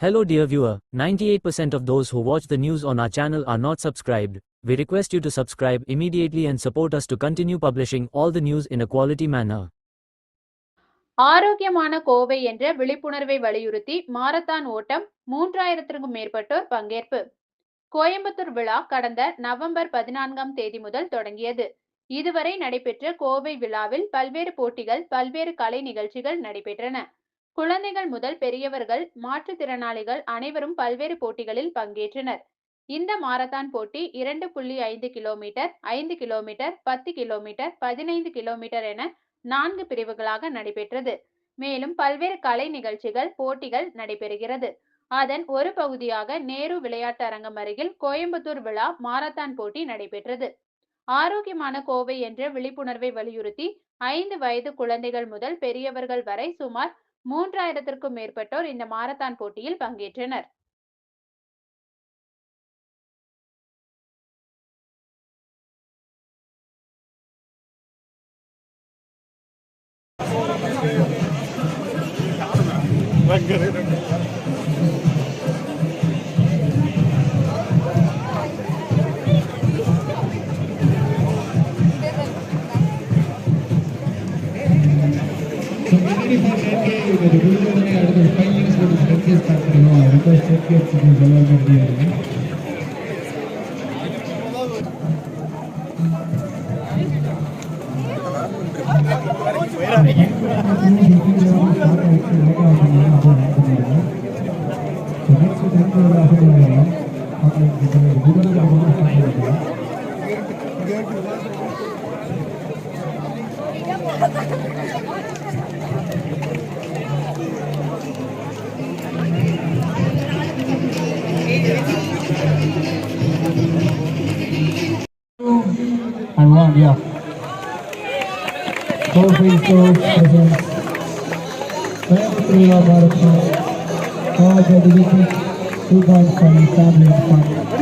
Hello dear viewer, 98% of those who watch the news on our channel are not subscribed. We request you to subscribe immediately and support us to continue publishing all the news in a quality manner. ஆரோக்கியமான கோவை என்ற விழிப்புணர்வை வலியுறுத்தி marathon ஓட்டம் மூன்றாயிரத்திற்கும் மேற்பட்டோர் பங்கேற்பு கோயம்புத்தூர் விழா கடந்த November பதினான்காம் தேதி முதல் தொடங்கியது. இதுவரை நடைபெற்ற கோவை விழாவில் பல்வேறு போட்டிகள் பல்வேறு கலை நிகழ்ச்சிகள் நடைபெற்றன. குழந்தைகள் முதல் பெரியவர்கள் மாற்றுத்திறனாளிகள் அனைவரும் பல்வேறு போட்டிகளில் பங்கேற்றனர். இந்த மாரத்தான் போட்டி இரண்டு புள்ளி ஐந்து கிலோமீட்டர் ஐந்து கிலோமீட்டர் பத்து கிலோமீட்டர் பதினைந்து கிலோமீட்டர் என நான்கு பிரிவுகளாக நடைபெற்றது. மேலும் பல்வேறு கலை நிகழ்ச்சிகள் போட்டிகள் நடைபெறுகிறது. அதன் ஒரு பகுதியாக நேரு விளையாட்டு அரங்கம் அருகில் கோயம்புத்தூர் விழா மாரத்தான் போட்டி நடைபெற்றது. ஆரோக்கியமான கோவை என்ற விழிப்புணர்வை வலியுறுத்தி ஐந்து வயது குழந்தைகள் முதல் பெரியவர்கள் வரை சுமார் மூன்றாயிரத்திற்கும் மேற்பட்டோர் இந்த மாரத்தான் போட்டியில் பங்கேற்றனர். So the regulatory advertising for the circus company now because circus is a lot of the Thank you. and one, yeah. Four free scores, of our options. All the two points from the establishment.